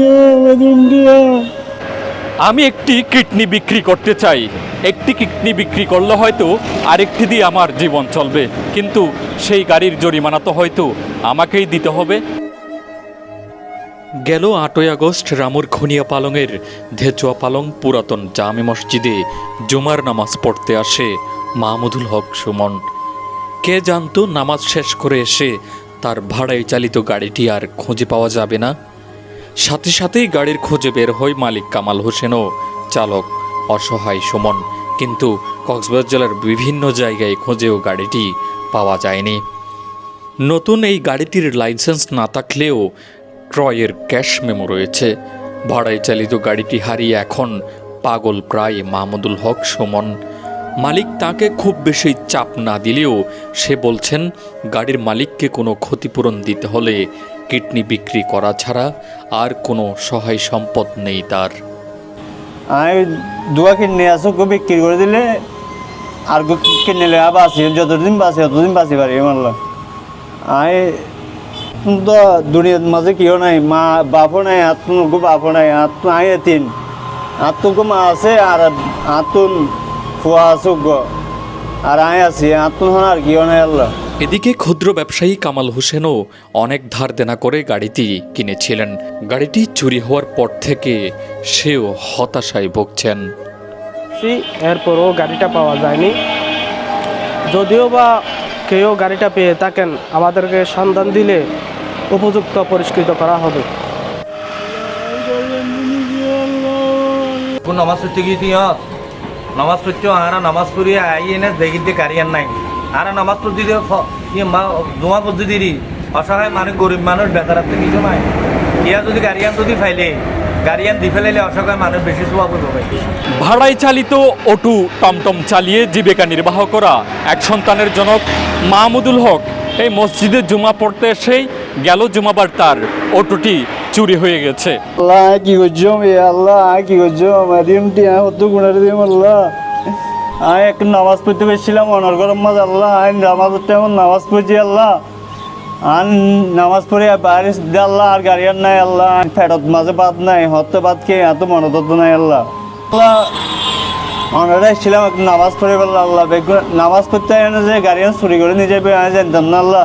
দিয়া আমি একটি কিডনি বিক্রি করতে চাই। একটি কিডনি বিক্রি করলে হয়তো আরেকটি দিয়ে আমার জীবন চলবে। কিন্তু সেই গাড়ির জরিমানা তো হয়তো আমাকেই দিতে হবে। গেল আটই আগস্ট রামুর খনিয়া পালংয়ের ধেচুয়া পালং পুরাতন জামে মসজিদে জুমার নামাজ পড়তে আসে মাহমুদুল হক সুমন। কে জানতো নামাজ শেষ করে এসে তার ভাড়ায় চালিত গাড়িটি আর খুঁজে পাওয়া যাবে না। সাথে সাথেই গাড়ির খোঁজে বের হয় মালিক কামাল হোসেনও চালক অসহায় সুমন। কিন্তু কক্সবাজার জেলার বিভিন্ন জায়গায় খোঁজেও গাড়িটি পাওয়া যায়নি। নতুন এই গাড়িটির লাইসেন্স না থাকলেও ক্রয়ের ক্যাশ মেমো রয়েছে। ভাড়ায় চালিত গাড়িটি হারিয়ে এখন পাগল প্রায় মাহমুদুল হক সুমন। মালিক তাকে খুব বেশি চাপ না দিলেও সে বলছেন, গাড়ির মালিককে কোনো ক্ষতিপূরণ দিতে হলে কিডনি বিক্রি করা ছাড়া আর কোনো সহায় সম্পদ নেই তার। আমি দুয়া কিনে আসো বিক্রি করে দিলে আর আবার বাঁচি, যতদিন বাঁচি ততদিন বাঁচি পারি মারলা আমি তো দুনিয়ার মাঝে কেউ নাই, মা বাপও নাই আর গো বাপও নাই আর তো আই তিন আর মা আছে আর আর আর আই আছি আর আল্লাহ। এদিকে ক্ষুদ্র ব্যবসায়ী কামাল হোসেনও অনেক ধার দেনা করে গাড়িটি কিনেছিলেন। গাড়িটি চুরি হওয়ার পর থেকে সেও হতাশায় ভুগছেন। সি এরপরও গাড়িটা পাওয়া যায়নি। যদিও বা কেউ গাড়িটা পেয়ে থাকেন আমাদেরকে সন্ধান দিলে উপযুক্ত পরিষ্কৃত করা হবে। কোন গিয়ে নামাজ পড়তে আরা নামাজ পড়িয়ে আই এনে দেখি দিয়ে গাড়ি আর নাই। আরা নামাজ ইয়ে মা জমা পড়তে দিদি অসহায় মানুষ, গরিব মানুষ বেতারাতে কিছু নাই ইয়া যদি গাড়িয়ান যদি ফাইলে গাড়িয়ান দি ফেলাইলে অসহায় মানুষ বেশি ভাড়ায় চালিত অটু টমটম চালিয়ে জীবিকা নির্বাহ করা। এক সন্তানের জনক মাহমুদুল হক, এই মসজিদে জুমা পড়তে এসেই গেল জুমাবার তার। অটুটি চুরি হয়ে গেছে। আল্লাহ, কি করছ এ আল্লাহ, কি করছ মাদিম টিয়া হতো গুণার দিম আল্লাহ। আমি একটু নামাজ পড়তে পেরেছিলাম অনর গরম মাঝ, আল্লাহ আমি নামাজের টাইম নামাজ পড়ছি, আল্লাহ। আর নামাজ পড়ে বাইরে দে আল্লাহ, আর গাড়িয়ার নাই, আল্লাহ। আর ফেরত মাঝে বাদ নাই, হতে বাদ কে, এত মনত নাই, আল্লাহ। আল্লাহ, অনারা ছিলাম একটু নামাজ পড়ে বলল আল্লাহ নামাজ পড়তে যে গাড়িয়ান চুরি করে নিয়ে যাবে আমি জানতাম না, আল্লাহ।